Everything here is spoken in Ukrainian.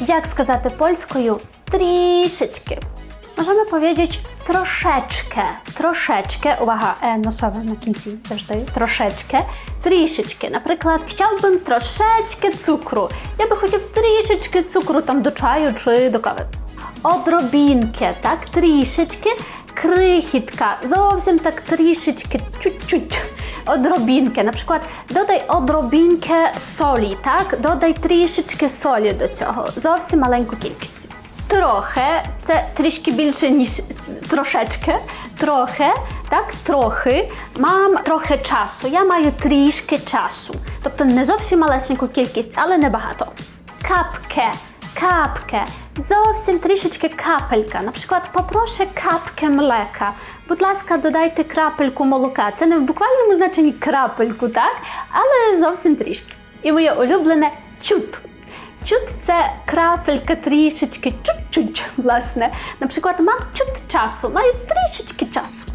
Як сказати польською трішечки? Możemy powiedzieć troszeczkę, troszeczkę, uwaga, e nosowe na końcu zawsze, troszeczkę, трішечки. Наприклад, chciałbym troszeczkę cukru. Я би хотів трішечки цукру там до чаю чи до кави. Odrobinkę, так, трішечки, крихітка, зовсім так трішечки, чуть-чуть. Odrobinkę, на przykład dodaj odrobinkę солі, так, додай трішечки солі до цього, зовсім маленьку кількість. Трохи це трішки більше, ніж трошечки. Трохи, так, трохи. Мам трохи часу. Я маю трішки часу. Тобто не зовсім малесеньку кількість, але небагато. Капке, капке. Зовсім трішечки капелька. Наприклад, попрошу капке млека. Будь ласка, додайте крапельку молока. Це не в буквальному значенні крапельку, так? Але зовсім трішки. І моє улюблене чут. Чут це крапелька трішечки, чуть-чуть, власне. Наприклад, мам чут часу, маю трішечки часу.